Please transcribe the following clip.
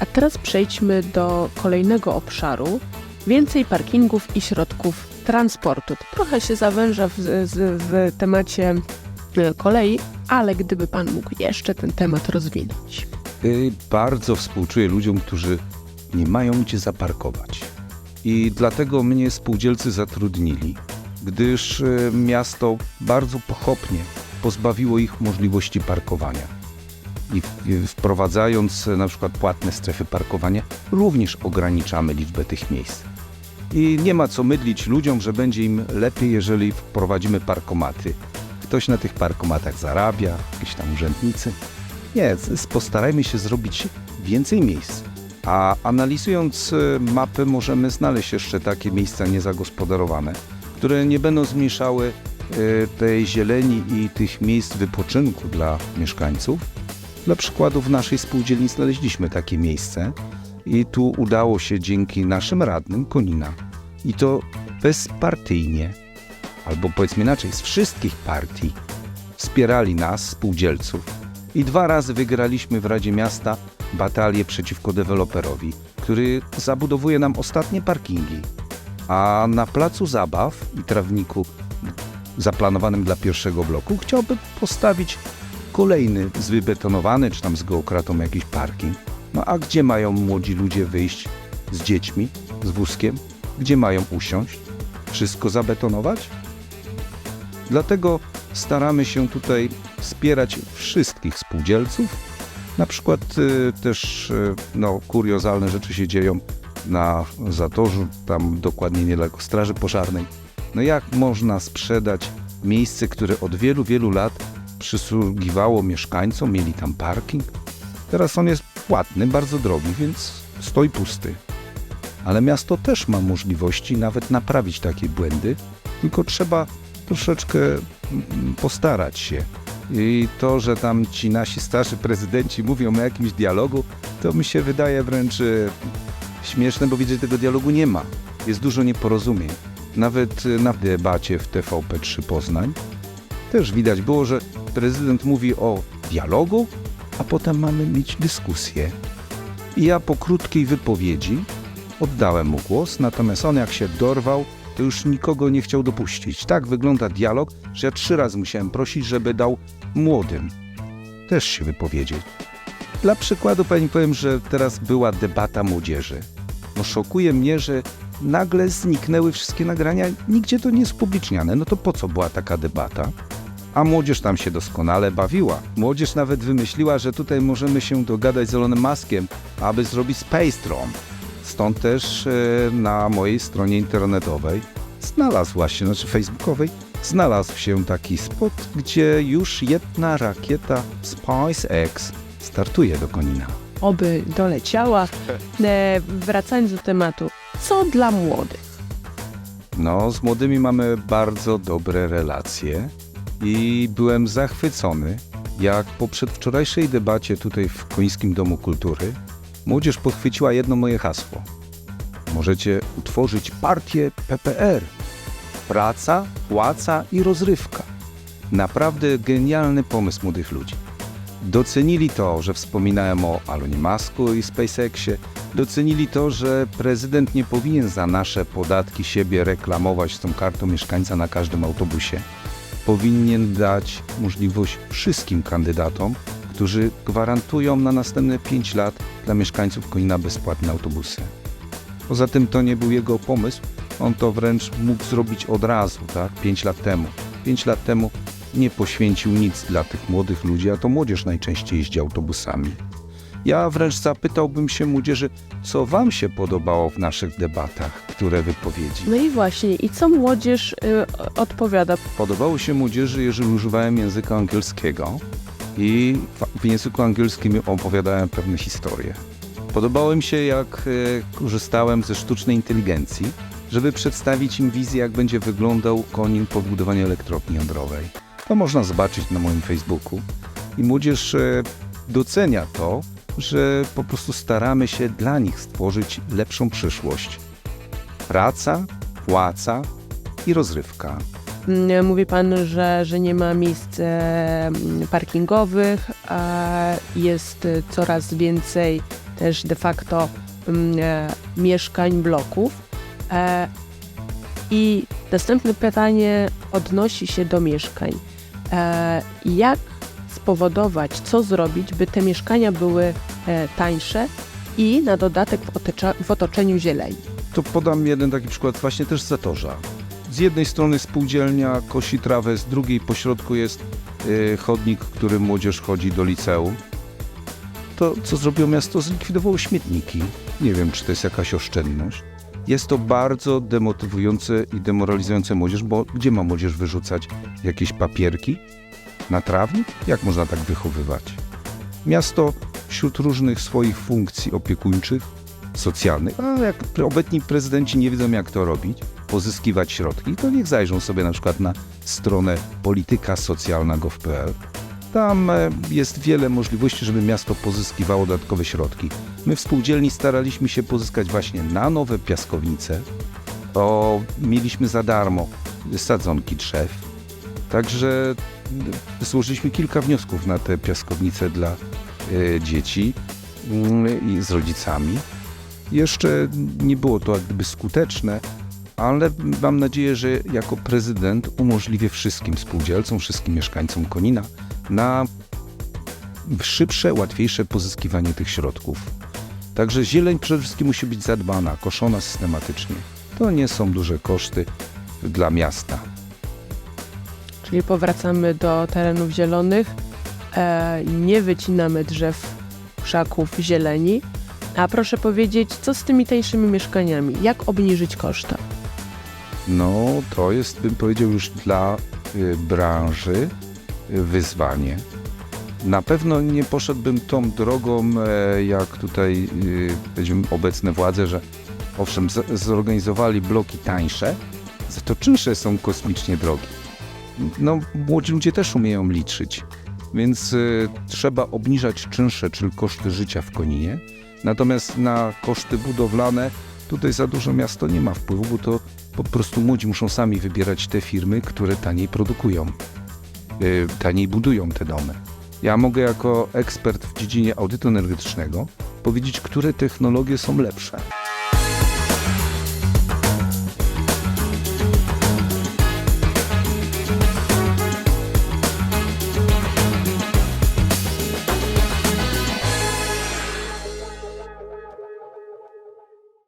A teraz przejdźmy do kolejnego obszaru. Więcej parkingów i środków transportu. Trochę się zawęża w, z, w temacie e, kolei, ale gdyby Pan mógł jeszcze ten temat rozwinąć. Y, Bardzo współczuję ludziom, którzy nie mają gdzie zaparkować. I dlatego mnie spółdzielcy zatrudnili, gdyż y, miasto bardzo pochopnie pozbawiło ich możliwości parkowania. I wprowadzając y, na przykład płatne strefy parkowania, również ograniczamy liczbę tych miejsc. I nie ma co mydlić ludziom, że będzie im lepiej, jeżeli wprowadzimy parkomaty. Ktoś na tych parkomatach zarabia, jakieś tam urzędnicy. Nie, postarajmy się zrobić więcej miejsc. A analizując e, mapy, możemy znaleźć jeszcze takie miejsca niezagospodarowane, które nie będą zmniejszały e, tej zieleni i tych miejsc wypoczynku dla mieszkańców. Dla przykładu w naszej spółdzielni znaleźliśmy takie miejsce i tu udało się dzięki naszym radnym Konina i to bezpartyjnie, albo powiedzmy inaczej, z wszystkich partii wspierali nas, spółdzielców, i dwa razy wygraliśmy w Radzie Miasta batalię przeciwko deweloperowi, który zabudowuje nam ostatnie parkingi. A na placu zabaw i trawniku zaplanowanym dla pierwszego bloku chciałby postawić kolejny zwybetonowany, czy tam z geokratą jakiś parking. No a gdzie mają młodzi ludzie wyjść z dziećmi, z wózkiem? Gdzie mają usiąść? Wszystko zabetonować? Dlatego staramy się tutaj wspierać wszystkich spółdzielców. Na przykład y, też y, no, kuriozalne rzeczy się dzieją na Zatorzu, tam dokładnie niedaleko Straży Pożarnej. No jak można sprzedać miejsce, które od wielu, wielu lat przysługiwało mieszkańcom, mieli tam parking? Teraz on jest płatny, bardzo drogi, więc stoi pusty. Ale miasto też ma możliwości nawet naprawić takie błędy, tylko trzeba troszeczkę mm, postarać się. I to, że tam ci nasi starsi prezydenci mówią o jakimś dialogu, to mi się wydaje wręcz e, śmieszne, bo widzę, że tego dialogu nie ma. Jest dużo nieporozumień. Nawet e, na debacie w TVP3 Poznań też widać było, że prezydent mówi o dialogu, a potem mamy mieć dyskusję. I ja po krótkiej wypowiedzi oddałem mu głos, natomiast on jak się dorwał, to już nikogo nie chciał dopuścić. Tak wygląda dialog, że ja trzy razy musiałem prosić, żeby dał młodym też się wypowiedzieć. Dla przykładu pani powiem, że teraz była debata młodzieży. No szokuje mnie, że nagle zniknęły wszystkie nagrania, nigdzie to nie jest upubliczniane. No to po co była taka debata? A młodzież tam się doskonale bawiła. Młodzież nawet wymyśliła, że tutaj możemy się dogadać z Elonem Maskiem, aby zrobić Space Tron. Stąd też e, na mojej stronie internetowej znalazł właśnie, znaczy facebookowej, znalazł się taki spot, gdzie już jedna rakieta SpaceX startuje do Konina. Oby doleciała. E, wracając do tematu, co dla młodych? No, z młodymi mamy bardzo dobre relacje i byłem zachwycony, jak po przedwczorajszej debacie tutaj w Końskim Domu Kultury młodzież podchwyciła jedno moje hasło. Możecie utworzyć partię PPR. Praca, płaca i rozrywka. Naprawdę genialny pomysł młodych ludzi. Docenili to, że wspominałem o Alonie Masku i SpaceXie. Docenili to, że prezydent nie powinien za nasze podatki siebie reklamować tą kartą mieszkańca na każdym autobusie. Powinien dać możliwość wszystkim kandydatom, którzy gwarantują na następne 5 lat dla mieszkańców Konina bezpłatne autobusy. Poza tym to nie był jego pomysł, on to wręcz mógł zrobić od razu, tak? 5 lat temu. 5 lat temu nie poświęcił nic dla tych młodych ludzi, a to młodzież najczęściej jeździ autobusami. Ja wręcz zapytałbym się młodzieży, co wam się podobało w naszych debatach, które wypowiedzi. No i właśnie, i co młodzież y, odpowiada? Podobało się młodzieży, jeżeli używałem języka angielskiego i w- języku angielskim opowiadałem pewne historie. Podobało im się, jak e, korzystałem ze sztucznej inteligencji, żeby przedstawić im wizję, jak będzie wyglądał Konin po budowaniu elektrowni jądrowej. To można zobaczyć na moim Facebooku. I młodzież e, docenia to, że po prostu staramy się dla nich stworzyć lepszą przyszłość. Praca, płaca i rozrywka. Mm, Mówi pan, że, że nie ma miejsc e, parkingowych, a jest e, coraz więcej też de facto mm, e, mieszkań, bloków. I następne pytanie odnosi się do mieszkań. Jak spowodować, co zrobić, by te mieszkania były e, tańsze i na dodatek w, otoczeniu zieleni? To podam jeden taki przykład właśnie też z Zatorza. Z jednej strony spółdzielnia kosi trawę, z drugiej pośrodku jest y, chodnik, którym młodzież chodzi do liceum. To, co zrobiło miasto, zlikwidowało śmietniki. Nie wiem, czy to jest jakaś oszczędność. Jest to bardzo demotywujące i demoralizujące młodzież, bo gdzie ma młodzież wyrzucać jakieś papierki? Na trawnik? Jak można tak wychowywać? Miasto wśród różnych swoich funkcji opiekuńczych socjalnych, a jak obecni prezydenci nie wiedzą jak to robić, pozyskiwać środki, to niech zajrzą sobie na przykład na stronę politykasocjalna.gov.pl. Tam e, jest wiele możliwości, żeby miasto pozyskiwało dodatkowe środki. My w spółdzielni staraliśmy się pozyskać właśnie na nowe piaskownice, to mieliśmy za darmo sadzonki drzew. Także złożyliśmy kilka wniosków na te piaskownice dla y, dzieci mm, i z rodzicami. Jeszcze nie było to jak gdyby skuteczne, ale mam nadzieję, że jako prezydent umożliwię wszystkim spółdzielcom, wszystkim mieszkańcom Konina na szybsze, łatwiejsze pozyskiwanie tych środków. Także zieleń przede wszystkim musi być zadbana, koszona systematycznie. To nie są duże koszty dla miasta. Czyli powracamy do terenów zielonych, e, nie wycinamy drzew, krzaków, zieleni. A proszę powiedzieć, co z tymi tańszymi mieszkaniami? Jak obniżyć koszta? No, to jest, bym powiedział, już dla y, branży y, wyzwanie. Na pewno nie poszedłbym tą drogą, e, jak tutaj y, powiedzmy, obecne władze, że owszem, zorganizowali bloki tańsze, za to czynsze są kosmicznie drogie. No, młodzi ludzie też umieją liczyć, więc y, trzeba obniżać czynsze, czyli koszty życia w Koninie. Natomiast na koszty budowlane tutaj za dużo miasto nie ma wpływu, bo to po prostu młodzi muszą sami wybierać te firmy, które taniej produkują, y, taniej budują te domy. Ja mogę jako ekspert w dziedzinie audytu energetycznego powiedzieć, które technologie są lepsze.